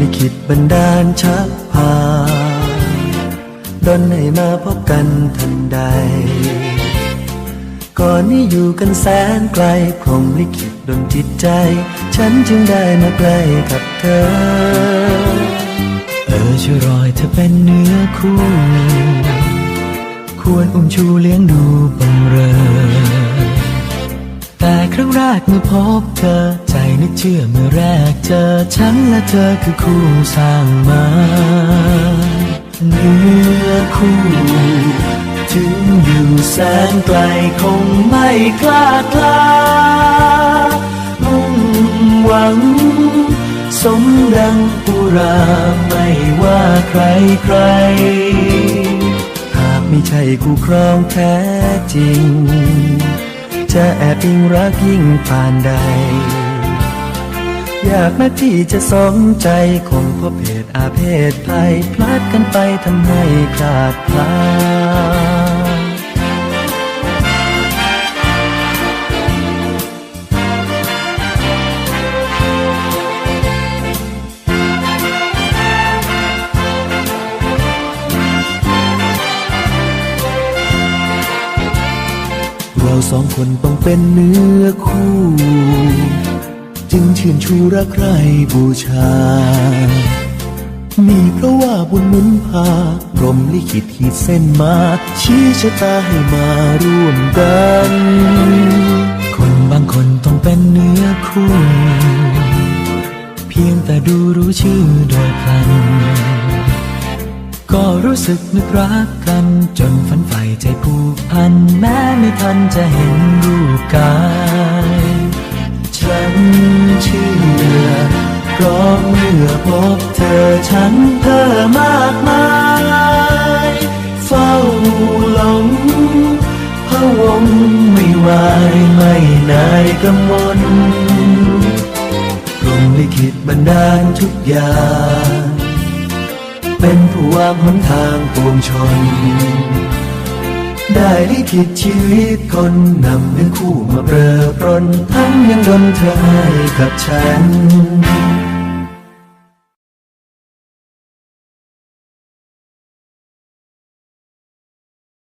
บันดาลชักพาดนให้มาพบกันทันใด ก่อนนี้อยู่กันแสนไกลพรมลิขิตดนจิตใจ ฉันจึงได้มาใกล้กับเธอ เออช่วยรอยเธอเป็นเนื้อคู่ ควรอุ้มชูเลี้ยงดู งแรกเมื่อพบเธอ ใจนึกเชื่อเมื่อแรกเจอ ฉันและเธอคือคู่สร้างมาเนื้อคู่ถึงอยู่แสนไกลคงไม่กล้ากล้ามุ่งหวัง สมดังปุราไม่ว่าใครใคร หากไม่ใช่คู่ครองแท้จริง จะแอบยิ่งรักยิ่งผ่านใด อยากแม้ที่จะสมใจคงพบเหตุอาเพศภัยพลาดกันไปทำให้พลาดพลาด สองคนต้องเป็นเนื้อคู่ จึงชื่นชูรักใครบูชามีเพราะว่าบุญหนุนพารมลิขิตขีดเส้นมา ชี้ชะตาให้มาร่วมกัน คนบางคนต้องเป็นเนื้อคู่ เพียงแต่ดูรู้ชื่อโดยพลันก็รู้สึกนึกรักกันจนฝันใฝ่ใจผู้ันแม้ไม่ทันจะเห็นรูปกาย ฉันเชื่อเพราะเมื่อพบเธอฉันเธอมากมาย เฝ้าหลงพะวงไม่วายไม่นายกำมลกลมลิขิตบันดาลทุกอย่าง เป็นผู้วางหนทางปวงชน ได้ลิขิตชีวิตคนนำเนื้อคู่มาเปรอปรนทั้งยังดนเธอให้กับฉัน